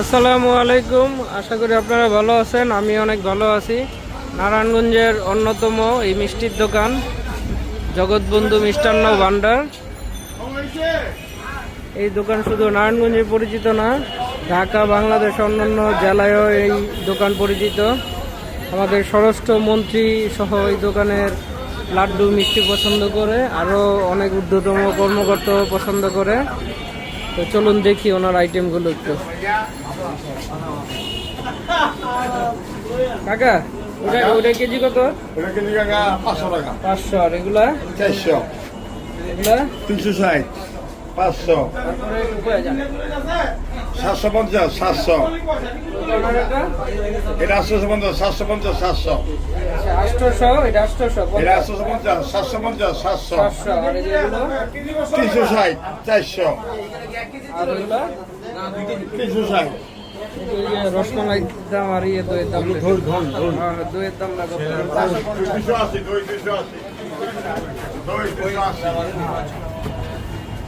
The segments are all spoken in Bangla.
আসসালামু আলাইকুম। আশা করি আপনারা ভালো আছেন, আমি অনেক ভালো আছি। নারায়ণগঞ্জের অন্যতম এই মিষ্টির দোকান, জগৎবন্ধু মিষ্টান্ন ভান্ডার এই দোকান শুধু নারায়ণগঞ্জে পরিচিত না, ঢাকা, বাংলাদেশ, অন্যান্য জেলায়ও এই দোকান পরিচিত। আমাদের স্বরাষ্ট্র মন্ত্রী সহ এই দোকানের লাড্ডু, মিষ্টি পছন্দ করে, আরও অনেক ঊর্ধ্বতম কর্মকর্তাও পছন্দ করে। তো চলুন দেখি ওনার আইটেমগুলো একটু। কাকা ওটা ওটা কেজি কত? ওটা কেজি পাঁচশো টাকা। পাঁচশো আর এগুলা? চারশো। এগুলা? তিনশো ষাট। পাঁচশো। সাতশো পঞ্চাশ সাতশো। এটা? আটশোশো পঞ্চাশ সাতশো পঞ্চাশ সাতশো। আচ্ছা, আটশোশো এটা আটশোশো এটা আটশোশো পঞ্চাশ সাতশো পঞ্চাশ সাতশো। পাঁচশো আর এই যে এগুলো? তিনশো ষাট চারশো। তিনশো ষাট। রসমালাই দাম আর ইয়ে দইয়ের দাম দইয়ের না আশি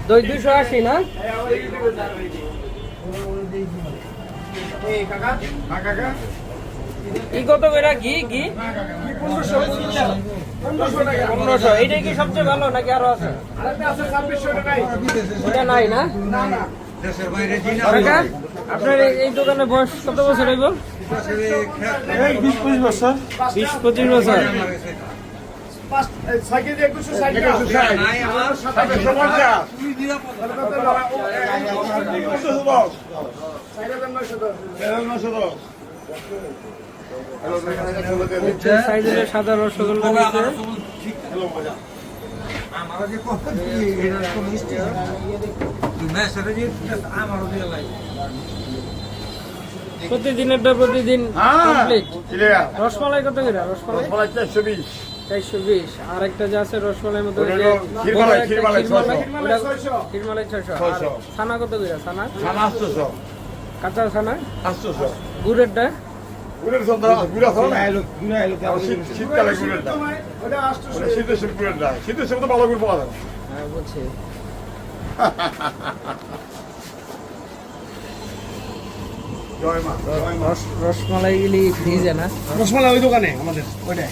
দই দুশো আশি না? কাকা ই কত করে? ঘি ঘি? পনেরোশো এইটাই কি সবচেয়ে ভালো নাকি আরও আছে? এটা নাই না? আপনার এই- এই দোকানে বয়স কত বছর হইব? বিশ পঁচিশ বছর। নিচে প্রতিদিনেরটা প্রতিদিন কমপ্লিট রসমালাই কত করে? রসমালাই? চারশো বিশ। চারশো বিশ। আর একটা যা আছে রসমালাই মতো ক্ষীরমালাই, ছয়শো। ছানা কত করে? ছানা আটশোশো। কাঁচা ছানা আটশোশো গুড়েরটা? গুড়ের সন্ধ্যা গুড়া সন্ধ্যা শীতকালে গুড়ের শীতের সময় গুড়ের শীতের সময় তো ভালো গুড় পাওয়া যায়। হ্যাঁ বলছি। রসমালাই গুলি ভিজে না। রসমালাই ওই দোকানে আমাদের। ওইটাই।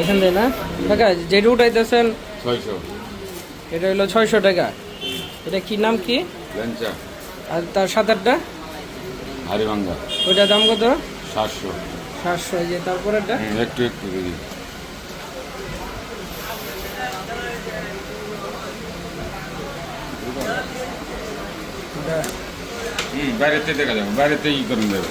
এখান থেকে না? কাকা যেটা উঠাইতেছেন ছয়শো। এটা হলো ছয়শো টাকা। এটা কি নাম কি? আর তার সাঁতারটা হারিভাঙ্গা ওইটার দাম কত? সাতশো। সাতশো এই যে তারপরেরটা একটু একটু বাইরেতে দেখা যাবে বাইরেতে ই করুন যাবে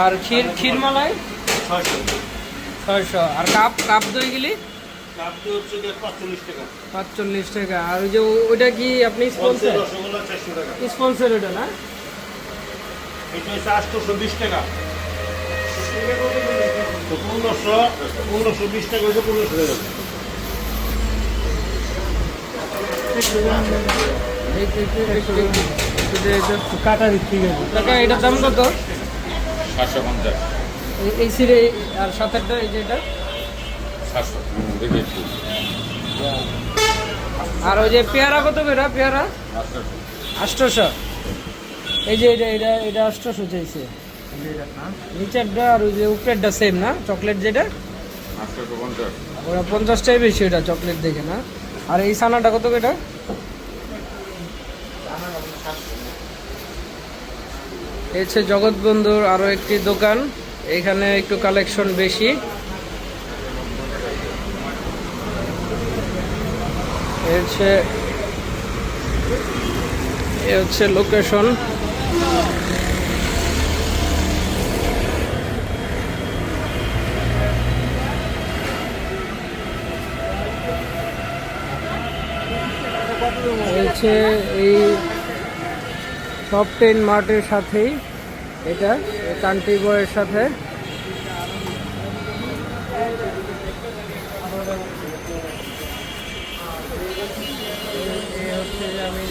আর ক্ষীর ক্ষীরমালাই ছয়শো। আর কাপ কাপ দই গেলি পাঁচচল্লিশ টাকা। আর ওই যে ওইটা কি আপনি স্পন্সর স্পন্সর ওটা না? কাটা দিচ্ছি। কাকা এটার দাম কত? সাতশো পঞ্চাশ। এই- এই সিরে আর সাতেরটা এই যে এটা? সাতশো। দেখি একটু আর ওই যে পেয়ারা কত করে পেয়ারা? আষ্টশো এই যে এটা এটা এটা আষ্টশো চাইছে। নিচেরটা আর ওই যে উপরেরটা সেম না? চকলেট যেটা? ওরা পঞ্চাশটাই বেশি ওটা চকলেট দেখে না? আর এই সানাটা কত এটা হচ্ছে জগৎবন্ধুর আরও একটি দোকান। এখানে একটু কালেকশন বেশি। হচ্ছে এ হচ্ছে লোকেশন এই টপ টেন মার্টের সাথেই এটা কান্ট্রি বয়ের সাথে। হচ্ছে আমি